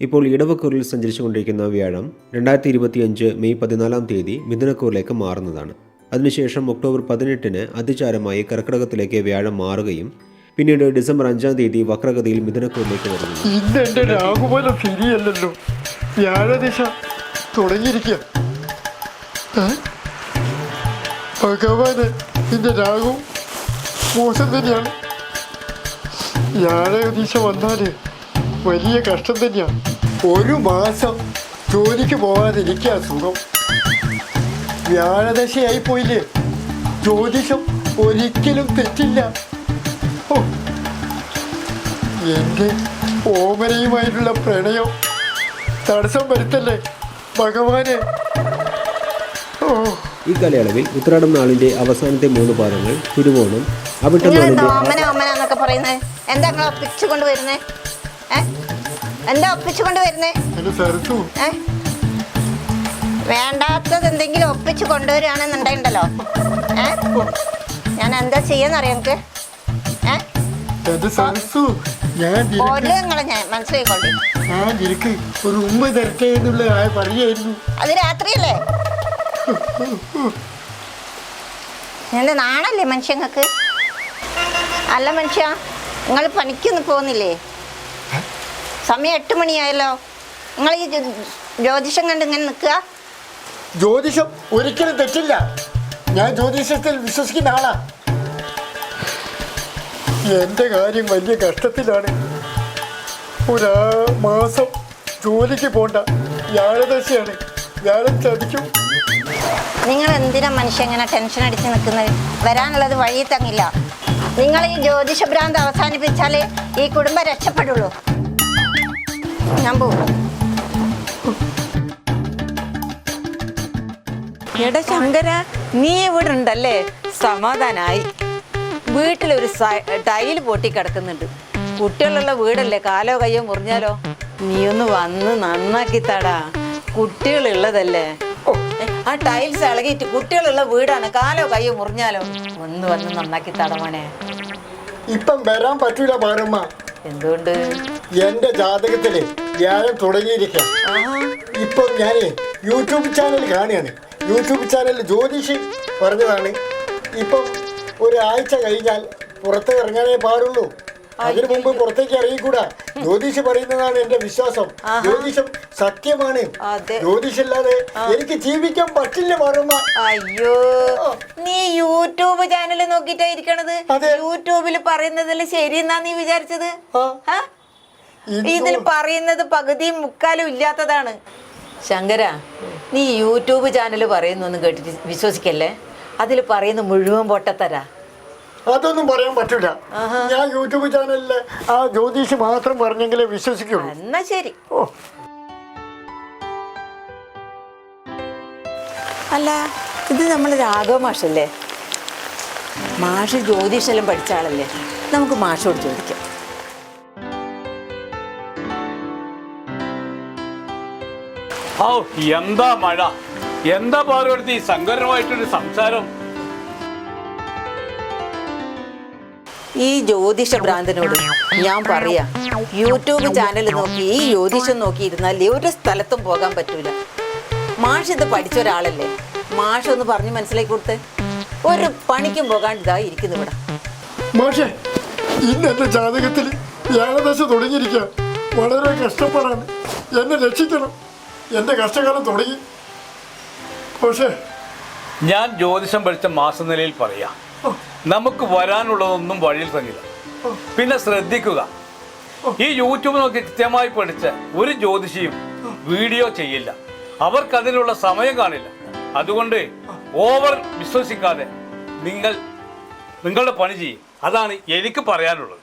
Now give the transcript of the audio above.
ഇപ്പോൾ ഇടവക്കൂറിൽ സഞ്ചരിച്ചുകൊണ്ടിരിക്കുന്ന വ്യാഴം രണ്ടായിരത്തി ഇരുപത്തിയഞ്ച് മെയ് പതിനാലാം തീയതി മിഥുനക്കൂറിലേക്ക് മാറുന്നതാണ്. അതിനുശേഷം ഒക്ടോബർ പതിനെട്ടിന് അതിചാരമായി കർക്കിടകത്തിലേക്ക് വ്യാഴം മാറുകയും പിന്നീട് ഡിസംബർ അഞ്ചാം തീയതി വക്രഗതിയിൽ മിഥുനക്കൂറിലേക്ക് വരുന്നു. വലിയ കഷ്ടം തന്നെയാണ്. ഒരു മാസം ജോലിക്ക് പോകാതിരിക്കുക സുഖം. വ്യാഴദശയായി പോയില്ലേ? ജ്യോതിഷം ഒരിക്കലും തെറ്റില്ല. ഓ എന്റെ ഓമനയുമായിട്ടുള്ള പ്രണയം തടസ്സം വരുത്തല്ലേ ഭഗവാനെ? ഓ. ഈ കാലയളവിൽ ഉത്രാടം നാളിന്റെ അവസാനത്തെ മൂന്ന് പാദങ്ങൾ തിരുവോണം അവിട്ടം നിങ്ങൾ എന്താ നാളിന്റെ ഒമ്മന ഒമ്മന എന്നൊക്കെ പറയുന്നത്? എന്താ നിങ്ങൾ ഒപ്പിച്ചു കൊണ്ട് ഏ? എന്താ ഒപ്പിച്ചു കൊണ്ട് വരുന്നേ? വേണ്ടാത്തത് എന്തെങ്കിലും ഒപ്പിച്ചു കൊണ്ടുവരികയാണെന്നുണ്ടെങ്കിലോ ഏ? ഞാൻ എന്താ ചെയ്യാന്നറിയാം എനിക്ക് അത് രാത്രിയല്ലേ? എന്റെ നാണല്ലേ മനുഷ്യങ്ങൾക്ക് അല്ല മനുഷ്യ നിങ്ങൾ പണിക്കൊന്നും പോകുന്നില്ലേ? സമയം എട്ട് മണിയായല്ലോ. നിങ്ങൾ ഈ ജ്യോ- ജ്യോതിഷം കണ്ട് ഇങ്ങനെ നിൽക്കുക. ജ്യോതിഷം ഒരിക്കലും തെറ്റില്ല. ഞാൻ ജ്യോതിഷത്തിൽ വിശ്വസിക്കുന്ന ആളാ. എന്റെ കാര്യം വലിയ കഷ്ടത്തിലാണ്. ഒരാ മാസം ജോലിക്ക് പോണ്ട. വ്യാഴദശയാണ്. വ്യാഴം ചതിക്കും. നിങ്ങൾ എന്തിനാ മനുഷ്യ ഇങ്ങനെ ടെൻഷൻ അടിച്ച് നിൽക്കുന്നത്? വരാനുള്ളത് വഴി തങ്ങില്ല. നിങ്ങൾ ഈ ജ്യോതിഷ ഭ്രാന്ത് അവസാനിപ്പിച്ചാലേ ഈ കുടുംബം രക്ഷപ്പെടുള്ളൂ. ഞാൻ പോകും എടാ ശങ്കര നീ ഇവിടെ ഉണ്ടല്ലേ? സമാധാനായി. വീട്ടിലൊരു ടൈൽ ടൈൽ പൊട്ടി കിടക്കുന്നുണ്ട്. കുട്ടികളുള്ള വീടല്ലേ? കാലോ കയ്യോ മുറിഞ്ഞാലോ? നീ ഒന്ന് വന്ന് നന്നാക്കി തടാ കുട്ടികളുള്ളതല്ലേ ആ ടൈൽസ് ഇളകിയിട്ട് കുട്ടികളുള്ള വീടാണ്. കാലോ കയ്യോ മുറിഞ്ഞാലോ? ഒന്ന് വന്ന് നന്നാക്കി തടമോനെ ഇപ്പം വരാൻ പറ്റൂല പാറമ്മ എന്തുകൊണ്ട്? എന്റെ ജാതകത്തിൽ വ്യാഴം തുടങ്ങിയിരിക്കാം. ഇപ്പൊ ഞാൻ യൂട്യൂബ് ചാനൽ കാണുകയാണ്. യൂട്യൂബ് ചാനൽ ജ്യോതിഷി പറഞ്ഞതാണ്. ഇപ്പം ഒരാഴ്ച കഴിഞ്ഞാൽ പുറത്ത് ഇറങ്ങാനേ പാടുള്ളൂ. അതിനു മുമ്പ് പുറത്തേക്ക് അറിയിക്കൂടാ ജ്യോതിഷി പറയുന്നതാണ് എന്റെ വിശ്വാസം. ജ്യോതിഷം സത്യമാണ്. ജ്യോതിഷല്ലാതെ എനിക്ക് ജീവിക്കാൻ പറ്റില്ല പാറമ്മ അയ്യോ. നീ യൂട്യൂബ് ചാനൽ നോക്കിട്ടായിരിക്കണത്. യൂട്യൂബിൽ പറയുന്നതിൽ ശരിയെന്നാ നീ വിചാരിച്ചത്? ഇതിൽ പറയുന്നത് പകുതിയും മുക്കാലും ഇല്ലാത്തതാണ്. ശങ്കര നീ യൂട്യൂബ് ചാനൽ പറയുന്നൊന്നും കേട്ടിട്ട് വിശ്വസിക്കല്ലേ? അതിൽ പറയുന്ന മുഴുവൻ പൊട്ടത്തരാ. അതൊന്നും പറയാൻ പറ്റൂല ഞാൻ യൂട്യൂബ് ചാനലിലെ ആ ജ്യോതിഷി മാത്രം പറഞ്ഞെങ്കിലേ വിശ്വസിക്കുള്ളൂ. എന്നാ ശരി. ഓ. അല്ല ഇത് നമ്മൾ രാഘവ മാഷല്ലേ? മാഷ് ജ്യോതിഷെല്ലാം പഠിച്ച ആളല്ലേ? നമുക്ക് മാഷോട് ചോദിക്കാം. ഔ എന്താ മഴ? എന്താ പാർവതി സങ്കരമായിട്ടൊരു സംസാരം? ഈ ജ്യോതിഷ ഭ്രാന്തനോട് ഞാൻ പറയാ. യൂട്യൂബ് ചാനൽ നോക്കി ഈ ജ്യോതിഷം നോക്കി ഇരുന്നാൽ ഒരു സ്ഥലത്തും പോകാൻ പറ്റൂല. മാഷ് ഇത് പഠിച്ച ഒരാളല്ലേ? മാഷ് ഒന്ന് പറഞ്ഞ് മനസ്സിലാക്കി കൊടുത്ത്. ഒരു പണിക്കും പോകാണ്ട് ഇതാ ഇരിക്കുന്നു ഇവിടെ. മാഷെ ഇന്ന് എന്റെ ജാതകത്തിൽ വ്യാഴദശ തുടങ്ങിയിരിക്കുക. വളരെ കഷ്ടപ്പാടാണ്. എന്നെ രക്ഷിക്കണം. എന്റെ കഷ്ടകാലം തുടങ്ങി. പക്ഷേ ഞാൻ ജ്യോതിഷം പഠിച്ച മാസനിലയിൽ പറയാം. നമുക്ക് വരാനുള്ളതൊന്നും വഴിയിൽ തങ്ങില്ല പിന്നെ ശ്രദ്ധിക്കുക. ഈ യൂട്യൂബ് നോക്കി കൃത്യമായി പഠിച്ച ഒരു ജ്യോതിഷിയും വീഡിയോ ചെയ്യില്ല. അവർക്ക് അതിനുള്ള സമയം കാണില്ല. അതുകൊണ്ട് ഓവർ വിശ്വസിക്കാതെ നിങ്ങൾ നിങ്ങളുടെ പണി ചെയ്യും. അതാണ് എനിക്ക് പറയാനുള്ളത്.